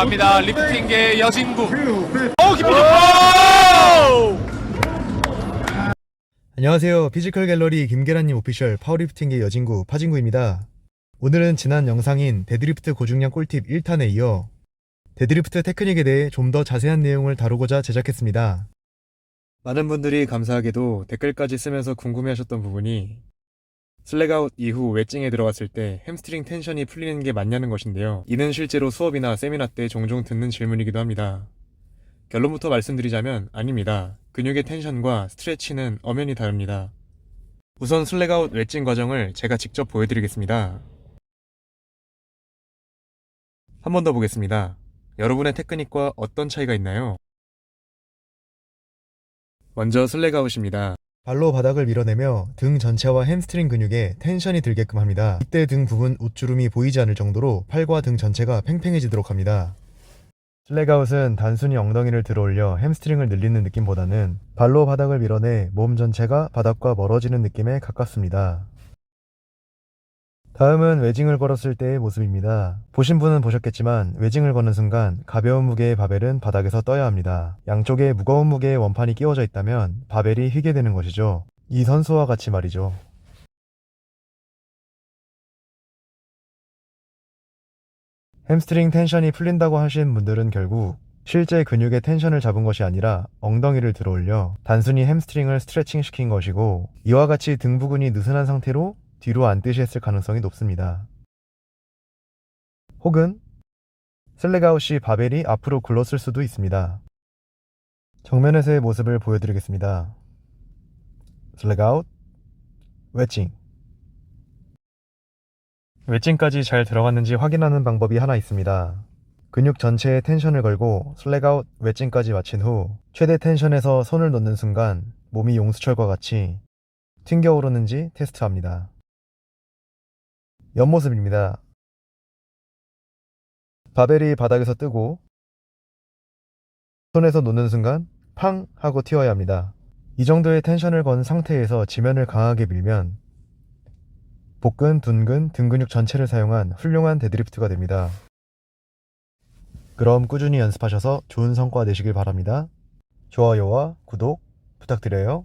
갑니다. 리프팅계 여진구. 어! 좋고! 안녕하세요. 피지컬 갤러리 김계란님 오피셜 파워리프팅계 여진구 파진구입니다. 오늘은 지난 영상인 데드리프트 고중량 꿀팁 1탄에 이어 데드리프트 테크닉에 대해 좀 더 자세한 내용을 다루고자 제작했습니다. 많은 분들이 감사하게도 댓글까지 쓰면서 궁금해하셨던 부분이 슬랙아웃 이후 웨징에 들어갔을 때 햄스트링 텐션이 풀리는 게 맞냐는 것인데요. 이는 실제로 수업이나 세미나 때 종종 듣는 질문이기도 합니다. 결론부터 말씀드리자면 아닙니다. 근육의 텐션과 스트레치는 엄연히 다릅니다. 우선 슬랙아웃 웨징 과정을 제가 직접 보여드리겠습니다. 한 번 더 보겠습니다. 여러분의 테크닉과 어떤 차이가 있나요? 먼저 슬랙아웃입니다. 발로 바닥을 밀어내며 등 전체와 햄스트링 근육에 텐션이 들게끔 합니다. 이때 등 부분 옷주름이 보이지 않을 정도로 팔과 등 전체가 팽팽해지도록 합니다. 슬랙아웃은 단순히 엉덩이를 들어올려 햄스트링을 늘리는 느낌보다는 발로 바닥을 밀어내 몸 전체가 바닥과 멀어지는 느낌에 가깝습니다. 다음은 웨징을 걸었을 때의 모습입니다. 보신 분은 보셨겠지만 웨징을 거는 순간 가벼운 무게의 바벨은 바닥에서 떠야 합니다. 양쪽에 무거운 무게의 원판이 끼워져 있다면 바벨이 휘게 되는 것이죠. 이 선수와 같이 말이죠. 햄스트링 텐션이 풀린다고 하신 분들은 결국 실제 근육의 텐션을 잡은 것이 아니라 엉덩이를 들어 올려 단순히 햄스트링을 스트레칭 시킨 것이고 이와 같이 등 부근이 느슨한 상태로 뒤로 앉듯이 했을 가능성이 높습니다. 혹은 슬랙아웃이 바벨이 앞으로 굴렀을 수도 있습니다. 정면에서의 모습을 보여드리겠습니다. 슬랙아웃, 웨칭 웨칭까지 잘 들어갔는지 확인하는 방법이 하나 있습니다. 근육 전체에 텐션을 걸고 슬랙아웃 웨칭까지 마친 후 최대 텐션에서 손을 놓는 순간 몸이 용수철과 같이 튕겨 오르는지 테스트합니다. 옆모습입니다. 바벨이 바닥에서 뜨고 손에서 놓는 순간 팡 하고 튀어야 합니다. 이 정도의 텐션을 건 상태에서 지면을 강하게 밀면 복근, 둔근, 등 근육 전체를 사용한 훌륭한 데드리프트가 됩니다. 그럼 꾸준히 연습하셔서 좋은 성과 내시길 바랍니다. 좋아요와 구독 부탁드려요.